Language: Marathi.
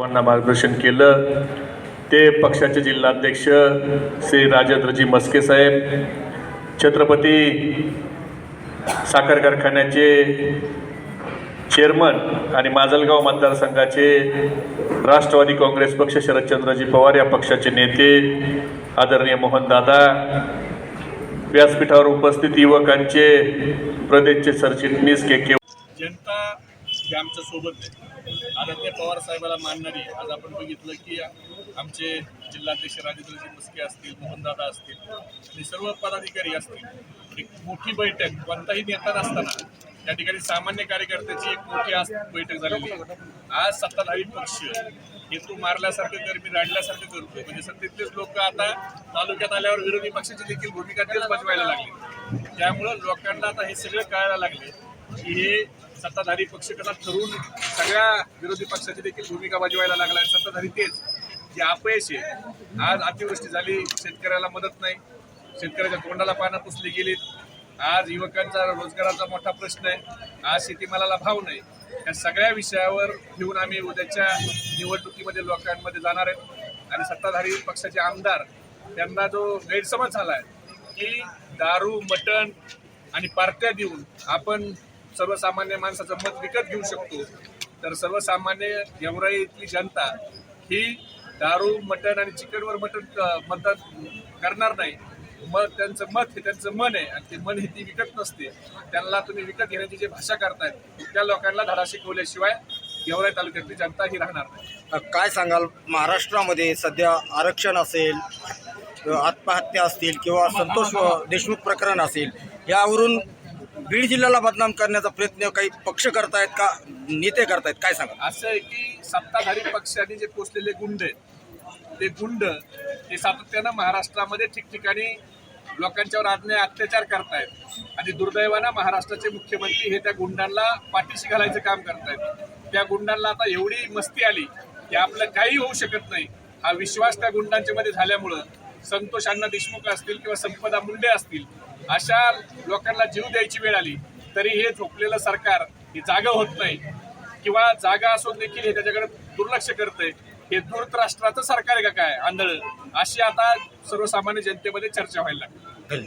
सर्वांना मार्गदर्शन केलं. ते पक्षाचे जिल्हाध्यक्ष श्री राजेंद्रजी मस्के साहेब छत्रपती साखर कारखान्याचे चेअरमन आणि माजलगाव मतदारसंघाचे राष्ट्रवादी काँग्रेस पक्ष शरदचंद्रजी पवार या पक्षाचे नेते आदरणीय मोहनदादा व्यासपीठावर उपस्थित युवकांचे प्रदेशचे सरचिटणीस के के जनता हे आमच्यासोबत आहे. आदरणीय पवार साहेबाला मानणारी आज आपण बघितलं की आमचे जिल्हाध्यक्ष राजेंद्रजी मस्के असतील मोहनदादा असतील आणि सर्व पदाधिकारी असतील. एक मोठी बैठक कोणताही नेता नसताना. त्या ठिकाणी सामान्य कार्यकर्त्याची एक मोठी आज बैठक झालेली आहे आज सत्ताधारी पक्ष हे तू मारल्यासारखं कर मी राडल्यासारखं करतो म्हणजे सत्तेतलेच लोक आता तालुक्यात आल्यावर विरोधी पक्षाची देखील भूमिका तेच बजवायला लागली. त्यामुळं लोकांना आता हे सगळं कळायला लागले की हे सत्ताधारी पक्ष कसा ठरून सगळ्या विरोधी पक्षाची देखील भूमिका बजवायला लागला आणि सत्ताधारी तेच. जे अपयश आहे आज अतिवृष्टी झाली शेतकऱ्याला मदत नाही. शेतकऱ्याच्या तोंडाला पानं पुसली गेलीत. आज युवकांचा रोजगाराचा मोठा प्रश्न आहे. आज शेतीमालाला भाव नाही. या सगळ्या विषयावर घेऊन आम्ही उद्याच्या निवडणुकीमध्ये लोकांमध्ये जाणार आहेत आणि सत्ताधारी पक्षाचे आमदार त्यांना जो गैरसमज झाला आहे की दारू मटण आणि पार्ट्या देऊन आपण सर्वसामान्य माणसाचं मत विकत घेऊ शकतो. तर सर्वसामान्य गेवराई इथली जनता ही दारू मटण आणि चिकनवर मटण मतदान करणार नाही. मग त्यांचं मत हे त्यांचं मन आहे. आणि ते मन हे ती विकत नसते. त्यांना तुम्ही विकत घेण्याची जी भाषा करतायत त्या लोकांना धडा शिकवल्याशिवाय गेवराई तालुक्यातली जनता ही राहणार नाही. काय सांगाल? महाराष्ट्रामध्ये सध्या आरक्षण असेल आत्महत्या असतील किंवा संतोष देशमुख प्रकरण असेल यावरून बीड जिल्ह्याला बदनाम करण्याचा प्रयत्न काही पक्ष करतायत का नेते करतायत? काय सांगाल? असं आहे की सत्ताधारी पक्षाने जे पोचलेले गुंड आहेत ते गुंड हे सातत्यानं महाराष्ट्रामध्ये ठिकठिकाणी लोकांच्यावर आज्ञा अत्याचार करतायत. आणि दुर्दैवानं महाराष्ट्राचे मुख्यमंत्री हे त्या गुंडांना पाठीशी घालायचं काम करतायत. त्या गुंडांना आता एवढी मस्ती आली की आपलं काही होऊ शकत नाही. हा विश्वास त्या गुंडांच्या मध्ये झाल्यामुळं संतोष अण्णा देशमुख असतील किंवा संपदा मुंडे असतील अशा लोकांना जीव द्यायची वेळ आली तरी हे झोपलेलं सरकार हे जागा होत नाही. किंवा जागा असून देखील हे त्याच्याकडे दुर्लक्ष करतंय. हे धूर्त राष्ट्राचं सरकार आहे का काय? आंधळ. अशी आता सर्वसामान्य जनतेमध्ये चर्चा व्हायला लागली. धन्यवाद.